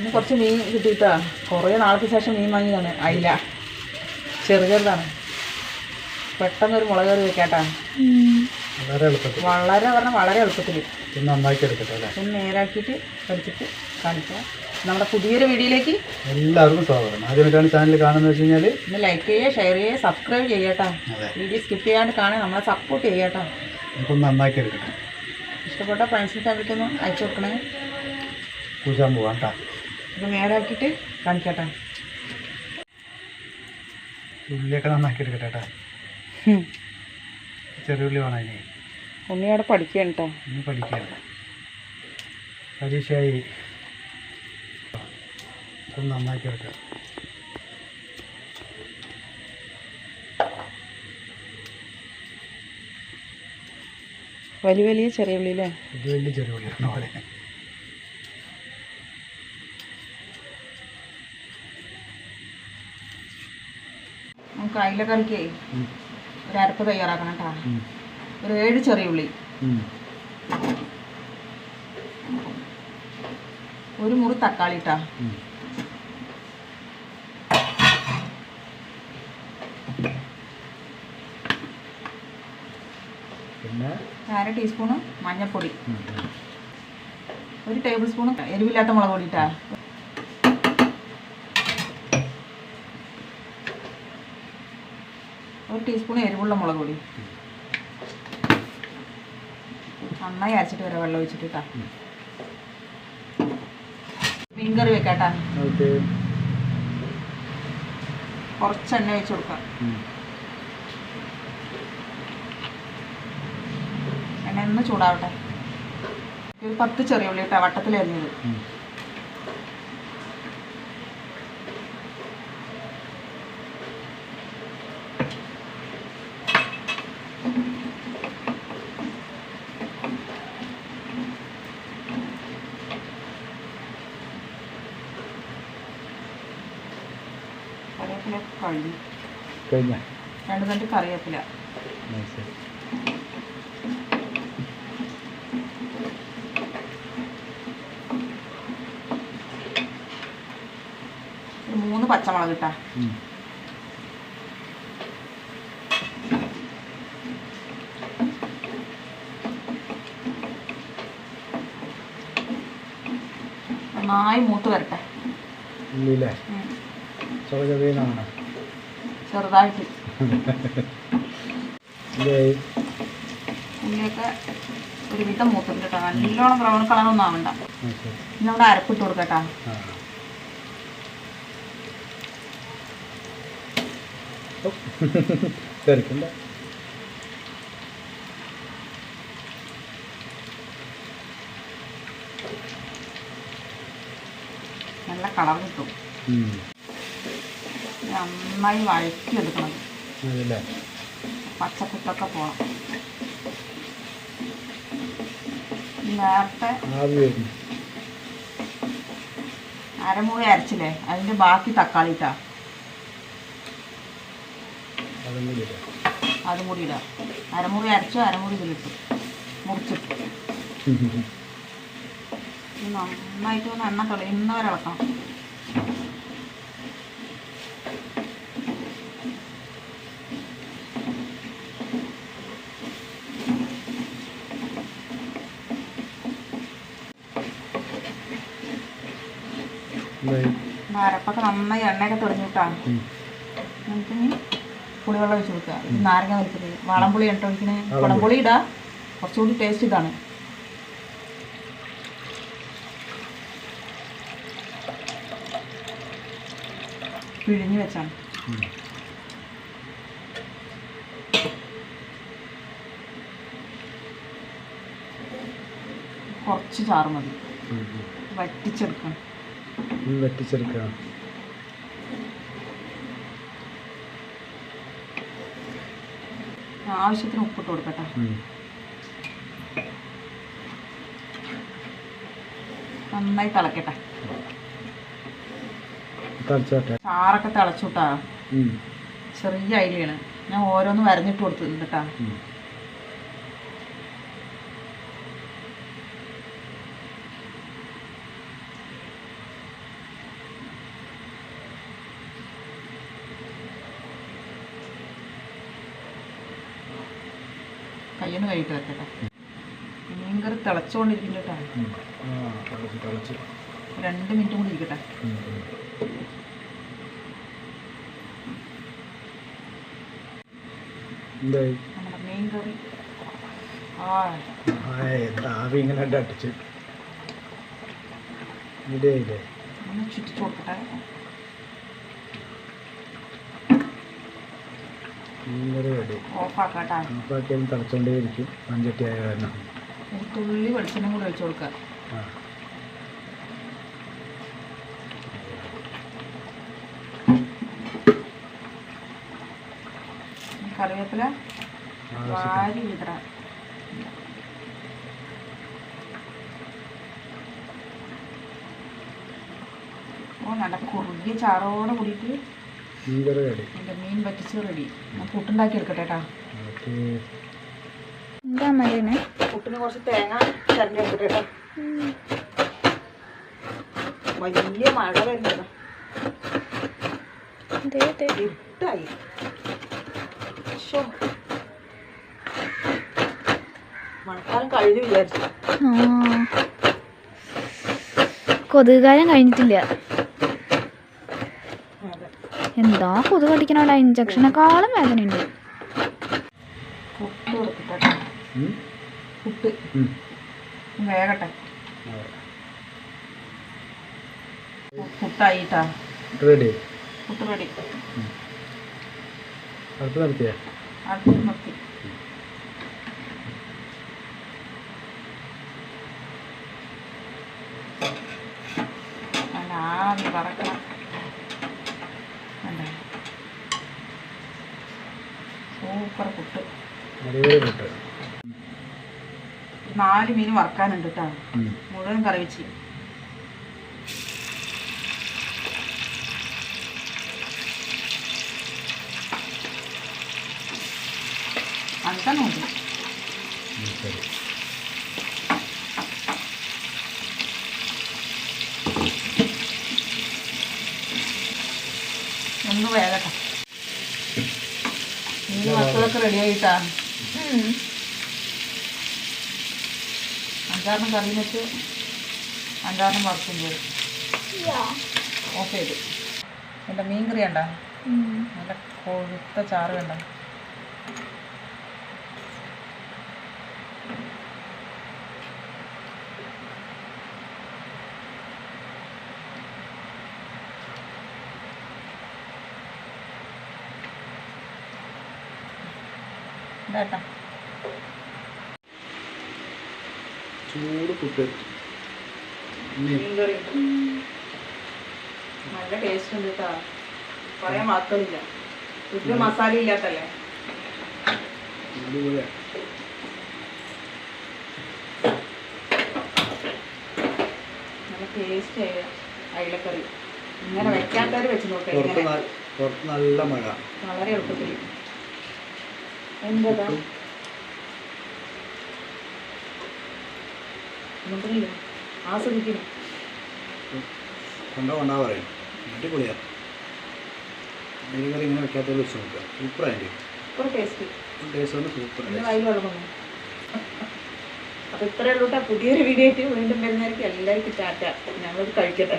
ഇന്ന് കുറച്ച് മീൻ കിട്ടിയിട്ടാ. കുറേ നാൾക്ക് ശേഷം മീൻ വാങ്ങിയതാണ്. അയില. ചെറു ചെറുതാണ് പെട്ടെന്നൊരു മുളക് കറി വെക്കാട്ടാ. വളരെ എളുപ്പത്തിൽ. വളരെ പറഞ്ഞാൽ വളരെ എളുപ്പത്തിൽ. നന്നാക്കി എടുക്കട്ടെ ഒന്ന് നേരാക്കിയിട്ട് കളിച്ചിട്ട് കാണിക്കാം. നമ്മുടെ പുതിയൊരു വീഡിയോയിലേക്ക് എല്ലാവർക്കും സ്വാഗതം. ആദ്യമായിട്ടാണ് ചാനൽ കാണുന്നത് വെച്ച് കഴിഞ്ഞാൽ ഒന്ന് ലൈക്ക് ചെയ്യുക ഷെയർ ചെയ്യുക സബ്സ്ക്രൈബ് ചെയ്യട്ടാ. വീഡിയോ സ്കിപ്പ് ചെയ്യാണ്ട് കാണാൻ നമ്മളെ സപ്പോർട്ട് ചെയ്യട്ടാ. നമുക്കൊന്ന് നന്നാക്കി എടുക്കട്ടെ ഇഷ്ടപ്പെട്ട ഫ്രണ്ട്സിന് ഫാമിലിക്കൊന്ന് അയച്ചു കൊടുക്കണേ. പൂജാൻ പോകാം കേട്ടോ ഇത് നേരാക്കിയിട്ട് കാണിക്കട്ടെ. ഉള്ളിയൊക്കെ നന്നാക്കി എടുക്കട്ടെ കേട്ടോ ചെറിയ ഉള്ളി വേണം അതിന് ഉണ്ണി അവിടെ പഠിക്കണം കേട്ടോ ഇനി പഠിക്കുകയാണ് പരീക്ഷയായി. ഇതൊന്ന് നന്നാക്കി എടുക്കാം വലിയ വലിയ ചെറിയ ഉള്ളി അല്ലേ വലിയ വലിയ ചെറിയ ഉള്ളി അയിലക്കറിക്ക് ഉം. ഒരു അരപ്പ് തയ്യാറാക്കണം കേട്ടോ ഒരു ഏഴ് ചെറിയ ഉള്ളി. ഒരു മുറി തക്കാളി ഇട്ടാ. പിന്നെ? അര ടീസ്പൂണ് മഞ്ഞൾപ്പൊടി. ഒരു ടേബിൾ സ്പൂൺ എരിവില്ലാത്ത മുളക് പൊടി ഇട്ടാ ഒരു ടീസ്പൂൺ എരിവുള്ള മുളക് പൊടി. നന്നായി അരച്ചിട്ട് വരാം വെള്ളം ഒഴിച്ചിട്ട് കേട്ടോ. മീൻ കറി വെക്കാട്ടാ. കുറച്ചെണ്ണ കുറച്ച് എണ്ണ ഒഴിച്ച് കൊടുക്കാം. എണ്ണ ഒന്ന് ചൂടാവട്ടെ. ഒരു പത്ത് ചെറിയ ഉള്ളി കേട്ടോ വട്ടത്തിൽ കറിവേപ്പില കഴിഞ്ഞു കഴിഞ്ഞ? രണ്ട് തണ്ട് കറിവേപ്പില. മൂന്ന് പച്ചമുളക് ഇട്ടാ. നന്നായി മൂത്ത് വരട്ടെ. ഉള്ളില്ലേ? ചെറിയ ചെറുതായിട്ട്. ഇതായി ഉള്ളിയൊക്കെ ഒരു വിധം മൂത്തിട്ട് കേട്ടോ. നല്ലോണം ബ്രൗൺ കളറൊന്നും ആവണ്ട. ഓക്കെ ഇനി നമ്മുടെ അരപ്പിട്ട് കൊടുക്കട്ടാ ആ. തെറിക്കണ്ട. നല്ല കളർ കിട്ടും. നന്നായി വഴറ്റി എടുക്കണം അതല്ലേ പച്ചക്കുത്തൊക്കെ പോകണം ഈ നേരത്തെ അരമുറി അരച്ചില്ലേ? അതിന്റെ ബാക്കി തക്കാളി ഇട്ടാ അതും കൂടി ഇടാം. അരമുറി അരച്ചു അരമുറി ഇതിലിട്ടു. മുറിച്ചിട്ടു. നന്നായിട്ട് ഒന്ന് എണ്ണ തെളിയുന്നവരെ ഇളക്കണം. അരപ്പൊക്കെ നന്നായി എണ്ണയൊക്കെ തുടങ്ങിയിട്ടാണ് കിട്ടാണ് ഉം. നമുക്ക് ഇനി പുളിവെള്ളം ഒഴിച്ച് കൊടുക്കുക. നാരങ്ങ വലിച്ചത് വാളംപുളി ഇട്ടോ ഒഴിക്കണേ വാളംപുളി. കുടംപുളി ഇടാ. കുറച്ചുകൂടി ടേസ്റ്റ് ഇതാണ്. പിഴിഞ്ഞ് വെച്ചാണ്. കുറച്ച് ചാറ് മതി. വറ്റിച്ചെടുക്കണം. വെട്ടിച്ചെടുക്കുക. ആവശ്യത്തിന് ഉപ്പിട്ട് കൊടുക്കട്ടെ. നന്നായി തിളക്കട്ടെ. ചാറൊക്കെ തിളച്ചുട്ടാ. ചെറിയ അയിലാണ് ഞാൻ ഓരോന്ന് വരഞ്ഞിട്ട് കൊടുത്തിട്ടുണ്ട് കേട്ടാ കയ്യൊന്ന് കഴിയിട്ട് വെക്കട്ടെ മീൻകറി തിളച്ചുകൊണ്ടിരിക്കുന്നു കേട്ടോ രണ്ട് മിനിറ്റ് കൂടി ഇരിക്കട്ടെ. ചുറ്റിച്ചോട്ടെ മീൻ കറി ആവി ഇങ്ങനെ അടിച്ച്. കൊടുക്കട്ടെ. മീൻകറി വെടി ഓഫാക്കാട്ടാ. ഉപ്പാക്കിയാലും തിളച്ചോണ്ടേ ഇരിക്കും. മൺചട്ടി ആയ കാരണം. ഒരു തുള്ളി വെളിച്ചെണ്ണ കൂടി ഒഴിച്ചു കൊടുക്കുക കറിവേപ്പില വാരി വിതറാം. ഓ നല്ല കുറുകിയ ചാറോടെ കൂടിയിട്ട് മീൻകറി റെഡി എന്റെ മീൻ പറ്റിച്ച് റെഡി ഞാൻ പുട്ടുണ്ടാക്കി എടുക്കട്ടെ കേട്ടാ ഓക്കെ. എന്താ മരുന്ന് പുട്ടിന് കുറച്ച് തേങ്ങ കേട്ടോ വലിയ മഴ വരുന്നത്. അതെ അതെ ഇട്ടായി ശോ. മഴക്കാലം കഴിഞ്ഞു വിചാരിച്ചു. ആ. കൊതുകുകാലം കഴിഞ്ഞിട്ടില്ല. എന്താ കൊതുക് കടിക്കണോടാ ഇഞ്ചക്ഷനെക്കാളും വേദനയുണ്ട്. വേഗട്ടെ പുട്ടായിട്ടാ. റെഡി? പുട്ട് റെഡി. അടുത്ത് നിർത്തിയാ അടുത്ത് നിർത്തി നല്ല ആവി പറക്കണം കണ്ടോ? സൂപ്പർ പുട്ട് അടിപൊളി പുട്ട് നാല് മീൻ വറക്കാനുണ്ട് കേട്ടോ ഉം. മുഴുവൻ കറി വെച്ച്. അഞ്ചെണ്ണം ഉണ്ട് ഉം, ശരി ഒന്ന് വേഗട്ടെ മീൻ വറുത്തതൊക്കെ റെഡി ആയിട്ടാ? അഞ്ചാറിനും കറി വെച്ച് അഞ്ചാറിനും വറുക്കും ചെയ്തു ഓഫ് ചെയ്തു എന്റെ മീൻ കറി ഉണ്ടോ നല്ല കൊഴുത്ത ചാറ് കണ്ടോ ഇതാട്ടാ. ചൂട് പുട്ട് നല്ല ടേസ്റ്റ് ഉണ്ട് കേട്ടോ പറയാൻ മാത്രമില്ല. പുട്ടിന് മസാല ഇല്ലാത്തല്ലേ? നല്ല ടേസ്റ്റ് ആയ അയിലക്കറി. ഇങ്ങനെ വെക്കാത്തവർ വെച്ച് നോക്കാം പുറത്ത് നല്ല മഴ. വളരെ എളുപ്പത്തിൽ. എന്താ നമുക്കില്ല ആസ്വദിക്കുന്നു കൊണ്ടോ കൊണ്ടാ പറയും. അടിപൊളിയാ. ഇങ്ങനെ വെച്ച് നോക്കുക. സൂപ്പറായിട്ട് അപ്പോൾ ഇത്രയേ ഉള്ളൂ കേട്ടോ പുതിയൊരു വീഡിയോ ആയിട്ട് വീണ്ടും വരുന്നതായിരിക്കും. എല്ലാവർക്കും ടാറ്റ. ഞങ്ങളത് കഴിക്കട്ടെ.